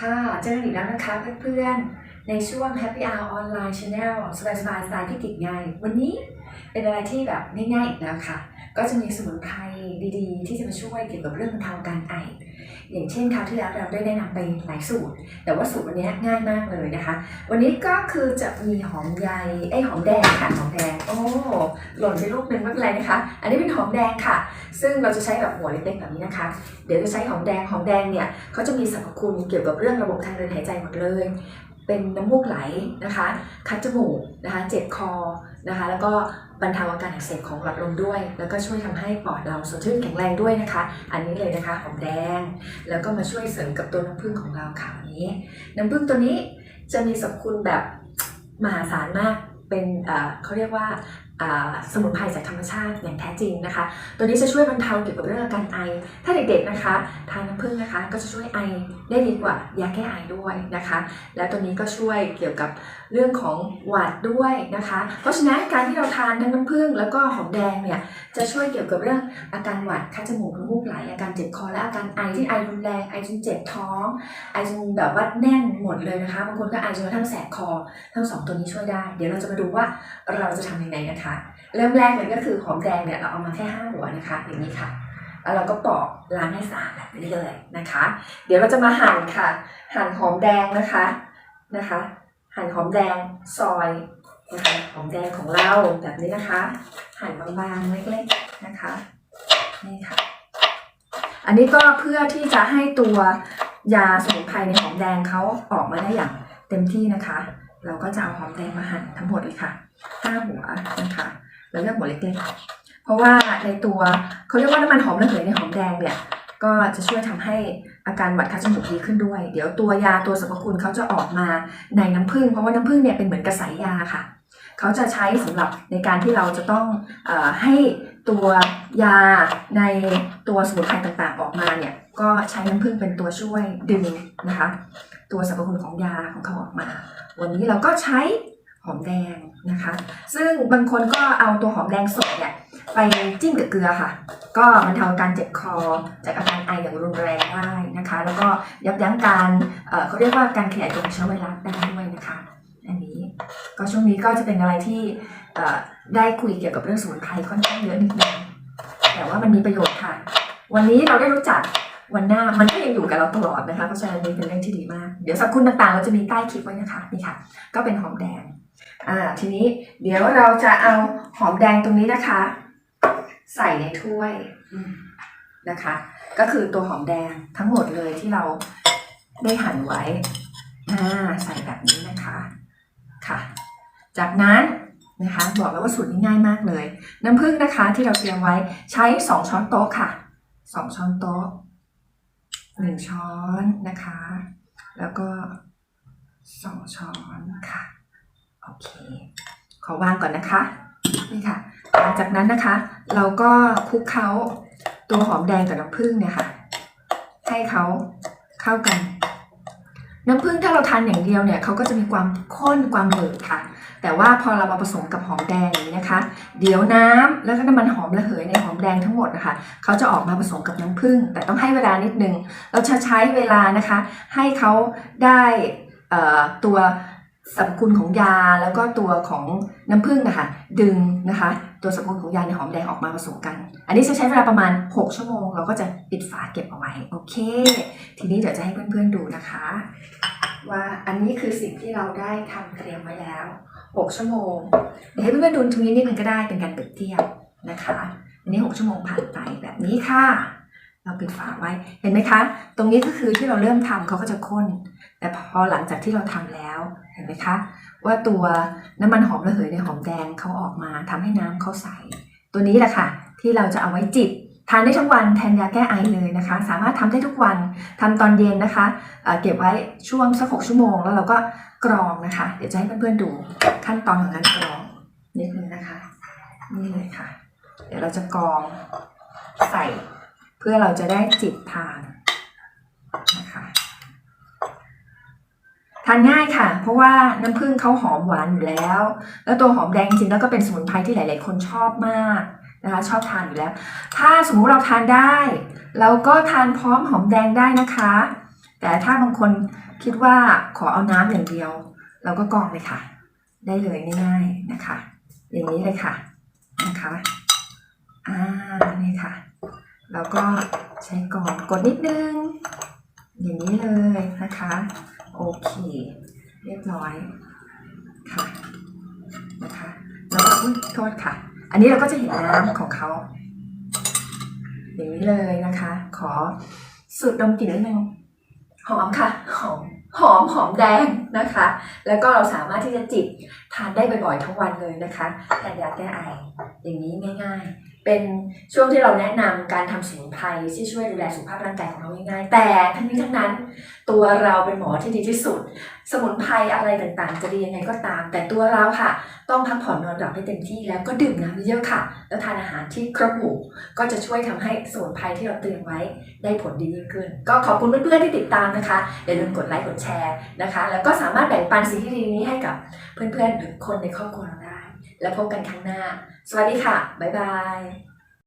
ค่ะเจอกันอีกแล้วนะคะเพื่อนๆ ในช่วง Happy Hour Online Channel สบายๆสไตล์ที่ติดไง วันนี้ เป็นอะไรที่แบบง่ายๆอีกแล้วค่ะ ก็จะมีสมุนไพรดีๆ ที่จะมาช่วยเกี่ยวกับเรื่องบรรเทาอาการไอ อย่างเช่นคราวที่แล้วเราได้แนะนำไปหลายสูตร แต่ว่าสูตรวันนี้ง่ายมากเลยนะคะ วันนี้ก็คือจะมีหอมใยไอหอมแดงค่ะหอมแดง โอ้หล่นไปลูกหนึ่งไม่เป็นไรนะคะ อันนี้เป็นหอมแดงค่ะ ซึ่งเราจะใช้แบบหัวเล็กๆแบบนี้นะคะ เดี๋ยวจะใช้หอมแดง หอมแดงเนี่ยเขาจะมีสรรพคุณเกี่ยวกับเรื่องระบบทางเดินหายใจหมดเลย เป็นน้ำมูกไหลนะคะ คัดจมูกนะคะ เจ็บคอนะคะ แล้วก็บรรเทาอาการอักเสบของหลอดลมด้วย แล้วก็ช่วยทำให้ปอดเราสดชื่นแข็งแรงด้วยนะคะ อันนี้เลยนะคะหอมแดง แล้วก็มาช่วยเสริมกับตัวน้ำผึ้งของเราค่ะวันนี้ น้ำผึ้งตัวนี้จะมีสรรพคุณแบบมหาศาลมาก เป็นเอ่อเขาเรียกว่า สมุนไพรจากธรรมชาติอย่างแท้จริงนะคะ ตัวนี้จะช่วยบรรเทาเกี่ยวกับเรื่องอาการไอ ถ้าเด็กๆนะคะทานน้ำผึ้งนะคะก็จะช่วยไอได้ดีกว่ายาแก้ไอด้วยนะคะ แล้วตัวนี้ก็ช่วยเกี่ยวกับเรื่องของหวัดด้วยนะคะ เพราะฉะนั้นการที่เราทานทั้งน้ำผึ้งแล้วก็หอมแดงเนี่ยจะช่วยเกี่ยวกับเรื่องอาการหวัดคัดจมูกน้ำมูกไหลอาการเจ็บคอและอาการไอที่ไอรุนแรงไอจนเจ็บท้องไอจนแบบว่าแน่นหมดเลยนะคะบางคนก็ไอจนกระทั่งแสบคอ ทั้งสองตัวนี้ช่วยได้ เดี๋ยวเราจะมาดูว่าเราจะทำยังไงนะคะเริ่มแรกเลยก็คือหอมแดงเนี่ยเราเอามาแค่ห้าหัวนะคะอย่างนี้ค่ะ แล้วเราก็ปอกล้างให้สะอาดแบบนี้เลยนะคะ เดี๋ยวเราจะมาหั่นค่ะ หั่นหอมแดงนะคะนะคะ หั่นหอมแดงซอยนะคะหอมแดงของเราแบบนี้นะคะ หั่นบางๆเล็กๆนะคะนี่ค่ะ อันนี้ก็เพื่อที่จะให้ตัวยาสมุนไพรในหอมแดงเขาออกมาได้อย่างเต็มที่นะคะ เราก็จะเอาหอมแดงมาหั่นทั้งหมดเลยค่ะห้าหัวนะคะเราเลือกหัวเล็กๆเพราะว่าในตัวเขาเรียกว่าน้ำมันหอมระเหยในหอมแดงเนี่ยก็จะช่วยทำให้อาการหวัดคัดจมูกดีขึ้นด้วย เดี๋ยวตัวยาตัวสรรพคุณเขาจะออกมาในน้ำผึ้งเพราะว่าน้ำผึ้งเนี่ยเป็นเหมือนกระสายยาค่ะ เขาจะใช้สำหรับในการที่เราจะต้องอให้ตัวยาในตัวสมุนไพรต่างๆ ออกมาเนี่ยก็ใช้น้ำผึ้งเป็นตัวช่วยดึงนะคะ ตัวสรรพคุณของยาของเขาออกมา วันนี้เราก็ใช้หอมแดงนะคะ ซึ่งบางคนก็เอาตัวหอมแดงสดเนี่ยไปจิ้มกับเกลือค่ะ ก็บรรเทาการเจ็บคอจากอาการไออย่างรุนแรงได้นะคะ แล้วก็ยับยั้งการเอ่อเขาเรียกว่าการขยายตัวของเชื้อไวรัสได้ด้วยนะคะ ก็ช่วงนี้ก็จะเป็นอะไรที่ได้คุยเกี่ยวกับเรื่องสมุนไพรค่อนข้างเยอะนิดนึงแต่ว่ามันมีประโยชน์ค่ะ วันนี้เราได้รู้จักวันหน้ามันก็ยังอยู่กับเราตลอดนะคะเพราะฉะนั้นนี่เป็นเรื่องที่ดีมาก เดี๋ยวสรรพคุณต่างๆ เราจะมีใต้คลิปไว้นะคะนี่ค่ะ ก็เป็นหอมแดงอ่าทีนี้เดี๋ยวเราจะเอาหอมแดงตรงนี้นะคะ ใส่ในถ้วยนะคะ ก็คือตัวหอมแดงทั้งหมดเลยที่เราได้หั่นไว้อ่าใส่แบบนี้นะคะ ค่ะ จากนั้นนะคะบอกแล้วว่าสูตรนี้ง่ายมากเลย น้ำผึ้งนะคะที่เราเตรียมไว้ใช้ 2 ช้อนโต๊ะค่ะ 2 ช้อนโต๊ะ 1 ช้อนนะคะ แล้วก็ 2 ช้อนค่ะ โอเค ขอวางก่อนนะคะนี่ค่ะ หลังจากนั้นนะคะ เราก็คลุกเคล้าตัวหอมแดงกับน้ำผึ้งเนี่ยค่ะ ให้เขาเข้ากัน น้ำผึ้งถ้าเราทานอย่างเดียวเนี่ยเขาก็จะมีความข้นความหนืดค่ะ แต่ว่าพอเรามาผสมกับหอมแดงนี้นะคะ เดี๋ยวน้ำแล้วก็น้ำมันหอมระเหยในหอมแดงทั้งหมดนะคะเขาจะออกมาผสมกับน้ำผึ้งแต่ต้องให้เวลานิดนึง เราจะใช้เวลานะคะ ให้เขาได้ตัว สรรพคุณของยาแล้วก็ตัวของน้ำผึ้งนะคะดึงนะคะตัวสรรพคุณของยาในหอมแดงออกมาผสมกัน อันนี้จะใช้เวลาประมาณ 6 ชั่วโมง เราก็จะปิดฝาเก็บเอาไว้โอเค ทีนี้เดี๋ยวจะให้เพื่อนๆดูนะคะ ว่าอันนี้คือสิ่งที่เราได้ทำเตรียมไว้แล้ว 6 ชั่วโมง เดี๋ยวให้เพื่อนๆดูตรงนี้นิดนึงก็ได้เป็นการเปรียบเทียบนะคะ อันนี้ 6 ชั่วโมงผ่านไปแบบนี้ค่ะ เราปิดฝาไว้ เห็นไหมคะ ตรงนี้ก็คือที่เราเริ่มทำเขาก็จะข้น แต่พอหลังจากที่เราทำแล้ว เห็นไหมคะ ว่าตัวน้ำมันหอมระเหยในหอมแดงเขาออกมาทำให้น้ำเขาใส ตัวนี้แหละค่ะ ที่เราจะเอาไว้จิบทานได้ทั้งวันแทนยาแก้ไอเลยนะคะ สามารถทำได้ทุกวันทำตอนเย็นนะคะเเก็บไว้ช่วงสักหกชั่วโมง แล้วเราก็กรองนะคะ เดี๋ยวจะให้เพื่อนๆดูขั้นตอนของการกรองนิดนึงนะคะ นี่เลยค่ะ เดี๋ยวเราจะกรองใส่ พื่อเราจะได้จิบทานนะคะทานง่ายค่ะ เพราะว่าน้ำผึ้งเขาหอมหวานอยู่แล้ว แล้วตัวหอมแดงจริงแล้วก็เป็นสมุนไพรที่หลาย ๆ คนชอบมากนะคะชอบทานอยู่แล้ว ถ้าสมมุติเราทานได้ เราก็ทานพร้อมหอมแดงได้นะคะ แต่ถ้าบางคนคิดว่าขอเอาน้ำอย่างเดียว เราก็กรองเลยค่ะ ได้เลยง่าย ๆนะคะ อย่างนี้เลยค่ะนะคะอ่านี่ค่ะ แล้วก็ใช้กรองกดนิดนึง อย่างนี้เลยนะคะ โอเค เรียบร้อยค่ะนะคะแล้วก็โทษค่ะ อันนี้เราก็จะเห็นน้ำของเขาอย่างนี้เลยนะคะ ขอสูดดมกลิ่นนิดนึงหอมค่ะหอมหอมหอมแดงนะคะ แล้วก็เราสามารถที่จะจิบทานได้บ่อยๆทั้งวันเลยนะคะแทนยาแก้ไออย่างนี้ง่าย ๆ เป็นช่วงที่เราแนะนำการทำสมุนไพรที่ช่วยดูแลสุขภาพร่างกายของเราง่ายๆ แต่ทั้งนี้ทั้งนั้น ตัวเราเป็นหมอที่ดีที่สุด สมุนไพรอะไรต่างๆ จะดียังไงก็ตาม แต่ตัวเราค่ะ ต้องพักผ่อนนอนหลับให้เต็มที่แล้วก็ดื่มน้ำเยอะๆค่ะ แล้วทานอาหารที่ครบหมู่ก็จะช่วยทำให้สมุนไพรที่เราเตรียมไว้ได้ผลดียิ่งขึ้น ก็ขอบคุณเพื่อนๆที่ติดตามนะคะอย่าลืมกดไลค์กดแชร์นะคะ แล้วก็สามารถแบ่งปันสิ่งที่ดีนี้ให้กับเพื่อนๆหรือคนในครอบครัวเราได้ แล้วพบกันครั้งหน้า สวัสดีค่ะ บ๊ายบาย